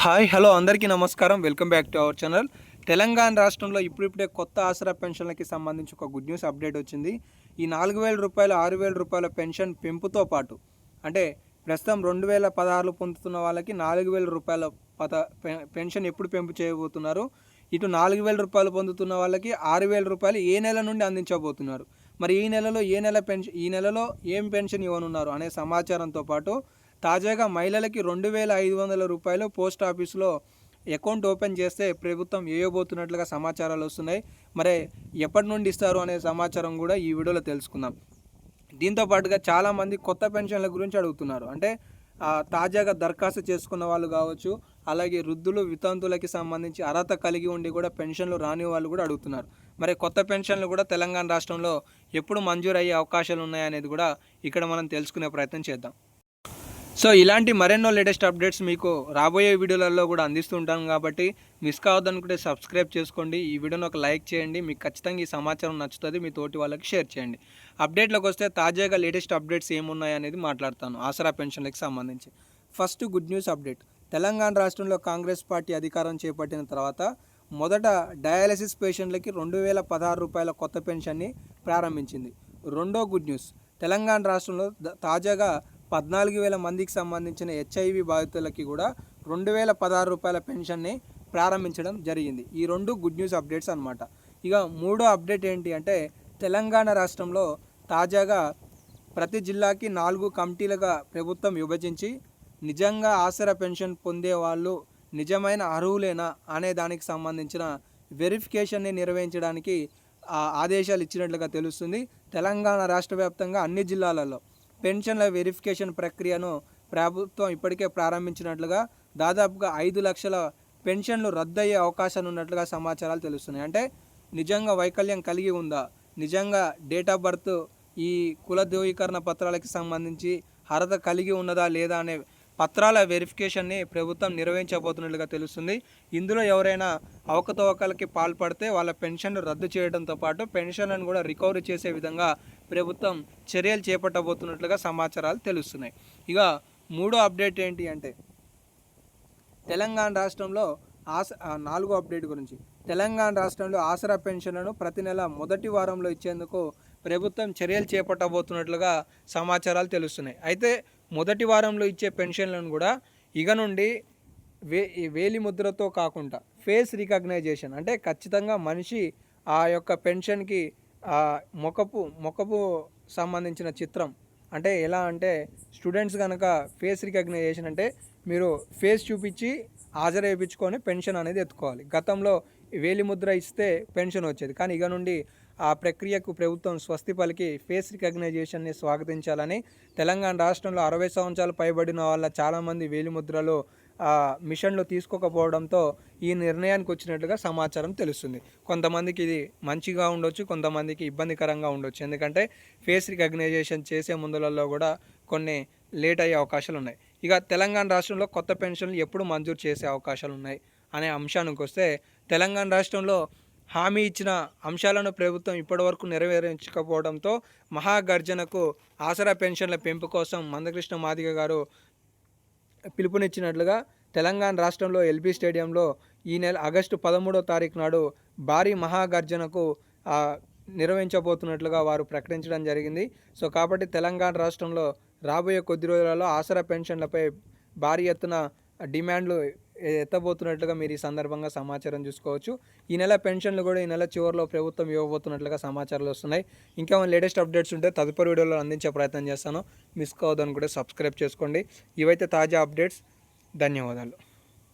Hi hello అందరికీ నమస్కారం. Welcome back to our channel. Telangana రాష్ట్రంలో ఇప్పుడిప్పుడే కొత్త ఆసరా పెన్షన్లకి సంబంధించి ఒక గుడ్ న్యూస్ అప్డేట్ వచ్చింది. ఈ నాలుగు వేల రూపాయలు ఆరు వేల రూపాయల పెన్షన్ పెంపుతో పాటు అంటే ప్రస్తుతం రెండు వేల పదహారులు పొందుతున్న వాళ్ళకి నాలుగు వేల రూపాయల పద పె- పెన్షన్ ఎప్పుడు పెంపు చేయబోతున్నారు? ఇటు నాలుగు వేల రూపాయలు పొందుతున్న వాళ్ళకి ఆరు వేల రూపాయలు ఏ నెల నుండి అందించబోతున్నారు? మరి ఈ నెలలో ఏ నెల పెన్షన్ ఈ నెలలో ఏం పెన్షన్ ఇవ్వనున్నారు? అనే సమాచారంతో పాటు తాజాగా మహిళలకి రెండు వేల ఐదు వందల రూపాయలు పోస్ట్ ఆఫీస్లో అకౌంట్ ఓపెన్ చేస్తే ప్రభుత్వం వేయబోతున్నట్లుగా సమాచారాలు వస్తున్నాయి. మరి ఎప్పటి నుండి ఇస్తారు అనే సమాచారం కూడా ఈ వీడియోలో తెలుసుకుందాం. దీంతో పాటుగా చాలామంది కొత్త పెన్షన్ల గురించి అడుగుతున్నారు. అంటే తాజాగా దరఖాస్తు చేసుకున్న వాళ్ళు కావచ్చు అలాగే వృద్ధులు వితంతులకి సంబంధించి అర్హత కలిగి ఉండి కూడా పెన్షన్లు రాని వాళ్ళు కూడా అడుగుతున్నారు. మరి కొత్త పెన్షన్లు కూడా తెలంగాణ రాష్ట్రంలో ఎప్పుడు మంజూరు అయ్యే అవకాశాలు ఉన్నాయనేది కూడా ఇక్కడ మనం తెలుసుకునే ప్రయత్నం చేద్దాం. సో ఇలాంటి మరెన్నో లేటెస్ట్ అప్డేట్స్ మీకు రాబోయే వీడియోలలో కూడా అందిస్తూ ఉంటాను కాబట్టి మిస్ కావద్దనుకుంటే సబ్స్క్రైబ్ చేసుకోండి. ఈ వీడియోని ఒక లైక్ చేయండి. మీకు ఖచ్చితంగా ఈ సమాచారం నచ్చుతుంది. మీ తోటి వాళ్ళకి షేర్ చేయండి. అప్డేట్లోకి వస్తే తాజాగా లేటెస్ట్ అప్డేట్స్ ఏమున్నాయి అనేది మాట్లాడతాను. ఆసరా పెన్షన్లకు సంబంధించి. First good news update. Telangana రాష్ట్రంలో కాంగ్రెస్ పార్టీ అధికారం చేపట్టిన తర్వాత మొదట డయాలసిస్ పేషెంట్లకి రెండు వేల పదహారు రూపాయల కొత్త పెన్షన్ని ప్రారంభించింది. రెండో గుడ్ న్యూస్. తెలంగాణ రాష్ట్రంలో తాజాగా పద్నాలుగు వేల మందికి సంబంధించిన హెచ్ఐవి బాధితులకి కూడా రెండు వేల పదహారు రూపాయల పెన్షన్ని ప్రారంభించడం జరిగింది. ఈ రెండు గుడ్ న్యూస్ అప్డేట్స్ అన్నమాట. ఇక మూడో అప్డేట్ ఏంటి అంటే తెలంగాణ రాష్ట్రంలో తాజాగా ప్రతి జిల్లాకి నాలుగు కమిటీలుగా ప్రభుత్వం విభజించి నిజంగా ఆసరా పెన్షన్ పొందే వాళ్ళు నిజమైన అర్హులేనా అనే దానికి సంబంధించిన వెరిఫికేషన్ని నిర్వహించడానికి ఆ ఆదేశాలు ఇచ్చినట్లుగా తెలుస్తుంది. తెలంగాణ రాష్ట్ర వ్యాప్తంగా అన్ని జిల్లాలలో పెన్షన్ల వెరిఫికేషన్ ప్రక్రియను ప్రభుత్వం ఇప్పటికే ప్రారంభించినట్లుగా దాదాపుగా ఐదు లక్షల పెన్షన్లు రద్దయ్యే అవకాశాలు ఉన్నట్లుగా సమాచారాలు తెలుస్తున్నాయి. అంటే నిజంగా వైకల్యం కలిగి ఉందా? నిజంగా డేట్ ఆఫ్ బర్త్ ఈ కుల ధృవీకరణ పత్రాలకి సంబంధించి అర్హత కలిగి ఉన్నదా లేదా అనే పత్రాల వెరిఫికేషన్ని ప్రభుత్వం నిర్వహించబోతున్నట్లుగా తెలుస్తుంది. ఇందులో ఎవరైనా అవకతవకలకి పాల్పడితే వాళ్ళ పెన్షన్ను రద్దు చేయడంతో పాటు పెన్షన్లను కూడా రికవరీ చేసే విధంగా ప్రభుత్వం చర్యలు చేపట్టబోతున్నట్లుగా సమాచారాలు తెలుస్తున్నాయి. ఇక మూడో అప్డేట్ ఏంటి అంటే తెలంగాణ రాష్ట్రంలో ఆస నాలుగో అప్డేట్ గురించి. తెలంగాణ రాష్ట్రంలో ఆసరా పెన్షన్లను ప్రతి నెల మొదటి వారంలో ఇచ్చేందుకు ప్రభుత్వం చర్యలు చేపట్టబోతున్నట్లుగా సమాచారాలు తెలుస్తున్నాయి. అయితే మొదటి వారంలో ఇచ్చే పెన్షన్లను కూడా ఇక నుండి వే ఈ వేలి ముద్రతో కాకుండా ఫేస్ రికగ్నైజేషన్ అంటే ఖచ్చితంగా మనిషి ఆ యొక్క పెన్షన్కి ఆ మొకపు మొకపు సంబంధించిన చిత్రం అంటే ఎలా అంటే స్టూడెంట్స్ కనుక ఫేస్ రికగ్నైజేషన్ అంటే మీరు ఫేస్ చూపించి హాజరు వేయించుకొని పెన్షన్ అనేది ఎత్తుకోవాలి. గతంలో వేలి ముద్ర ఇస్తే పెన్షన్ వచ్చేది. కానీ ఇక నుండి ఆ ప్రక్రియకు ప్రభుత్వం స్వస్తి పలికి ఫేస్ రికగ్నైజేషన్ని స్వాగతించాలని తెలంగాణ రాష్ట్రంలో అరవై సంవత్సరాలు పైబడిన వాళ్ళ చాలామంది వేలిముద్రలు ఆ, మిషన్లు తీసుకోకపోవడంతో ఈ నిర్ణయానికి వచ్చినట్లుగా సమాచారం తెలుస్తుంది. కొంతమందికి ఇది మంచిగా ఉండొచ్చు కొంతమందికి ఇబ్బందికరంగా ఉండొచ్చు. ఎందుకంటే ఫేస్ రికగ్నైజేషన్ చేసే ముందులలో కూడా కొన్ని లేట్ అయ్యే అవకాశాలు ఉన్నాయి. ఇక తెలంగాణ రాష్ట్రంలో కొత్త పెన్షన్లు ఎప్పుడు మంజూరు చేసే అవకాశాలు ఉన్నాయి అనే అంశానికి వస్తే తెలంగాణ రాష్ట్రంలో హామీ ఇచ్చిన అంశాలను ప్రభుత్వం ఇప్పటివరకు నెరవేర్చకపోవడంతో మహాగర్జనకు ఆసరా పెన్షన్ల పెంపు కోసం మందకృష్ణ మాదిగ గారు పిలుపునిచ్చినట్లుగా తెలంగాణ రాష్ట్రంలో ఎల్బీ స్టేడియంలో ఈ నెల ఆగస్టు పదమూడో తారీఖు నాడు భారీ మహాగర్జనకు నిర్వహించబోతున్నట్లుగా వారు ప్రకటించడం జరిగింది. సో కాబట్టి తెలంగాణ రాష్ట్రంలో రాబోయే కొద్ది రోజులలో ఆసరా పెన్షన్లపై భారీ ఎత్తున డిమాండ్లు ఎత్తబోతున్నట్లుగా మీరు ఈ సందర్భంగా సమాచారం చూసుకోవచ్చు. ఈ నెల పెన్షన్లు కూడా ఈ నెల చివరిలో ప్రభుత్వం ఇవ్వబోతున్నట్లుగా సమాచారాలు వస్తున్నాయి. ఇంకా లేటెస్ట్ అప్డేట్స్ ఉంటే తదుపరి వీడియోలో అందించే ప్రయత్నం చేస్తాను. మిస్ కావద్దని కూడా సబ్స్క్రైబ్ చేసుకోండి. ఇవైతే తాజా అప్డేట్స్. ధన్యవాదాలు.